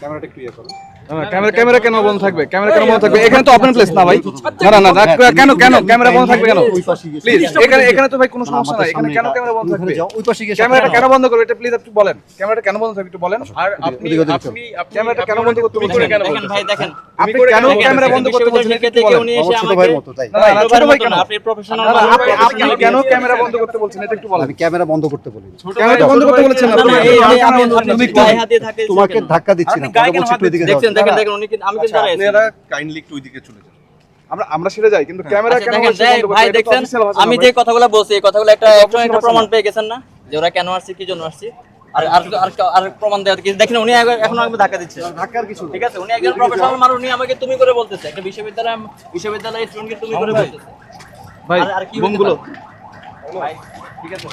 ক্যামেরাটা ক্লিয়ার করো। Camera camera কেন বন্ধ থাকবে? ক্যামেরা কেন বন্ধ থাকবে? এখানে তো ওপেন প্লেস না ভাই। না না কেন কেন? ক্যামেরা বন্ধ থাকবে কেন? ওই পাশে গিয়ে প্লিজ এখানে এখানে তো ভাই কোনো সমস্যা নাই। এখানে কেন ক্যামেরা বন্ধ থাকবে? ওই পাশে গিয়ে ক্যামেরাটা কেন বন্ধ করবে? এটা প্লিজ একটু বলেন। ক্যামেরাটা কেন বন্ধ থাকবে একটু বলেন। আর আপনি আপনি আপনি ক্যামেরাটা কেন বন্ধ করতে তুমি বলছেন? কেন ভাই দেখেন। আপনি কেন ক্যামেরা বন্ধ করতে বলছেন? এটা একটু থেকে বলেন? উনি এসে আমাকে? মতো তাই। না, না, না, ছোট ভাই কেন? আপনি প্রফেশনাল না, না, আপনি আপনি কেন ক্যামেরা বন্ধ করতে বলছেন? এটা একটু বলেন। আমি ক্যামেরা বন্ধ করতে বলি। বন্ধ করতে বলেছেন আপনি- তোমাকে ধাক্কা দিচ্ছি না দেখেন দেখেন উনি কিন্তু আমি কিন্তু আপনারা কাইন্ডলি একটু ওইদিকে চলে যান। আমরা আমরা সেটা যাই কিন্তু ক্যামেরা আচ্ছা, কেন? ভাই না আমি যে কথাগুলো বলছি এই কথাগুলো একটা একটা প্রমাণ পেয়ে গেছেন না যে ওরা কেন আসছে কি জন্য আসছে? আর আর আর আর প্রমাণ দেওয়ার কি দেখেন উনি এখন আমাকে ধাক্কা দিচ্ছে। ধাক্কার কিছু ঠিক আছে? উনি একজন প্রফেশনাল মানুষ উনি আমাকে তুমি করে বলতেছে। একটা বিশ্ববিদ্যালয় বিশ্ববিদ্যালয়ের স্টুডেন্টকে তুমি করে বলতেছে। ভাই আর- আর কি বোমগুলো ভাই, ঠিক আছে?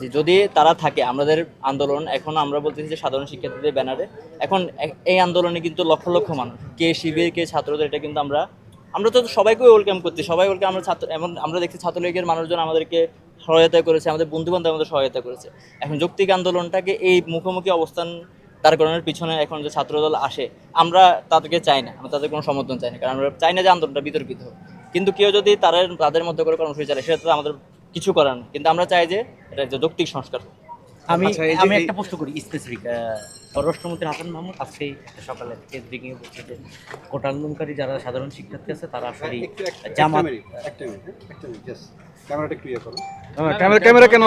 যে যদি তারা থাকে আমাদের আন্দোলন এখন আমরা বলতেছি যে সাধারণ শিক্ষার্থীদের ব্যানারে এখন এই আন্দোলনে কিন্তু লক্ষ লক্ষ মানুষ কে শিবির কে ছাত্রদের এটা কিন্তু আমরা আমরা তো সবাইকে ওয়েলকাম করছি। সবাই ওয়েলকাম আমরা ছাত্র এমন, আমরা দেখছি ছাত্রলীগের মানুষজন আমাদেরকে সহায়তা করেছে, আমাদের বন্ধু বান্ধব আমাদের সহায়তা করেছে। এখন যৌক্তিক আন্দোলনটাকে এই মুখোমুখি অবস্থান তার কারণের পিছনে এখন যে ছাত্রদল আসে, আমরা তাদেরকে চাই না, আমরা তাদের কোনো সমর্থন চাই না, কারণ আমরা চাই না যে আন্দোলনটা বিতর্কিত হোক। কিন্তু কেউ যদি তাদের তাদের মধ্যে করে কর্মসূচি চালায়, সেটা তো আমাদের কিছু করার নেই। কিন্তু আমরা চাই যে এটা যে যৌক্তিক সংস্কার হোক। আমি আচ্ছা, আমি একটা প্রশ্ন করি স্পেসিফিক পররাষ্ট্রমন্ত্রী হাসান মাহমুদ আজকে সকালে কেন্দ্রিক এ বলছে যে কোটা আন্দোলনকারী যারা সাধারণ শিক্ষার্থী আছে তারা আসলে একটু একটা জামাত মিনিট একটা মিনিট হ্যাঁ? একটা মিনিট ক্যামেরাটা ক্লিয়ার করো ক্যামেরা ক্যামেরা কেন